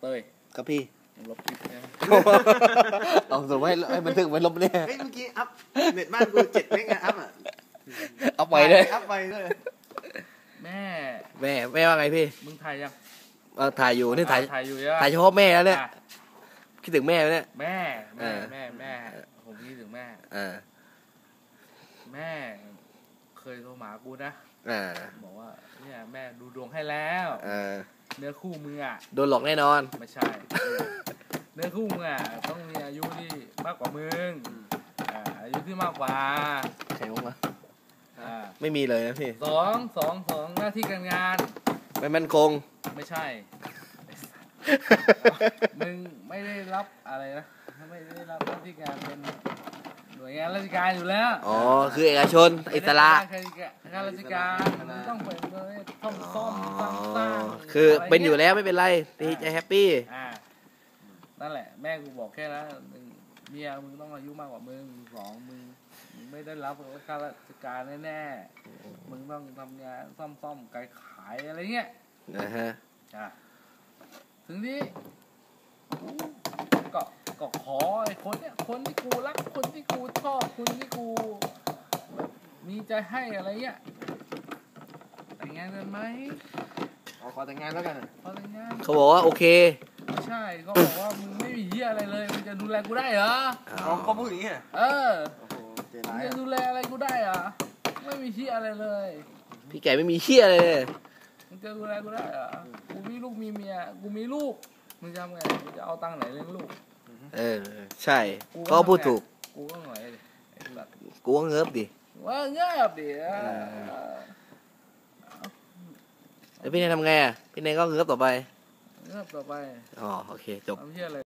เต้ยครับพี่มึงลบคลิปนะเอาสมมติให้ให้บันทึกไว้ลบเนี่ยเฮ้ยเมื่อกี้อัพเน็ตบ้านกูเจ็ดเมกอะอัพอะเอาไปเลยอัพไปเลยแม่ แม่แม่ว่าไงพี่มึงถ่ายยังเอาถ่ายอยู่นี่ถ่ายถ่ายอยู่ใช่ปะถ่ายเฉพาะแม่แล้วเนี่ยอะคิดถึงแม่ไหมเนี่ยแม่แม่เออแม่แม่ผมคิดถึงแม่อ่าแม่เคยโทรมาหากูนะอ่าบอกว่า เนี่ย แม่ดูดวงให้แล้วอ่า เนื้อคู่มึงอะโดนหลอกแน่นอน ไม่ใช่ เนื้อคู่มึงอะต้องมีอายุที่มากกว่ามึงอ่าอายุที่มากกว่าใครวะอ่าไม่มีเลยนะพี่ สองสองสองหน้าที่การงาน ไม่มั่นคง ไม่ใช่ มึงไม่ได้รับอะไรนะไม่ได้รับหน้าที่การเป็นหน่วยงานราชการอยู่แล้วอ๋อ คือเอกชนอิสระไม่ได้เป็นข้าราชการมึงต้องไปเลยซ่อมซ่อมสร้างสร้าง คืออะไรเป็นอยู่งี้แล้วไม่เป็นไรดีใจแฮปปี้อ่านั่นแหละแม่กูบอกแค่นั้นหนึ่งเมียมึงต้องอายุมากกว่ามึงสองมึงมึงไม่ได้รับข้าราชการแน่ๆมึงต้องทำงานซ่อมซ่อมขายขายอะไรเงี้ยนะฮะอะถึงนี้ก็ก็ขอไอ้คนเนี้ยคนที่กูรักคนที่กูชอบคนที่กูแบบมีใจให้อะไรเงี้ยแต่งงานกันไหม ขอขอแต่งงานแล้วกันอะพอแต่งงานเขาบอกว่าโอเคไม่ใช่เขาบอกว่ามึงไม่มีเหี้ยอะไรเลยมึงจะดูแลกูได้เหรอเขาเขาพูดอย่างนี้อะเออโอ้โหเจมึร้างยจะอะดูแลอะไรกูได้เหรอไม่มีเหี้ยอะไรเลย พี่แกไม่มีเชี่ยเลยมึงจะดูแลกูได้เหรอกูมีลูกมีเมียกูมีลูกมึงจะทำไงมึงจะเอาตังค์ไหนเลี้ยงลูกเออใช่เขาก็พูดถูกกูก็หน่อยดิไอ้สัตว์กูว่าเงิบดิว่าเงียบดิเออ แล้วพี่เนยทำไงอะ พี่เนยก็เงิบต่อไป เงียบต่อไปอ๋อ โอเค จบ ทำเหี้ยอะไร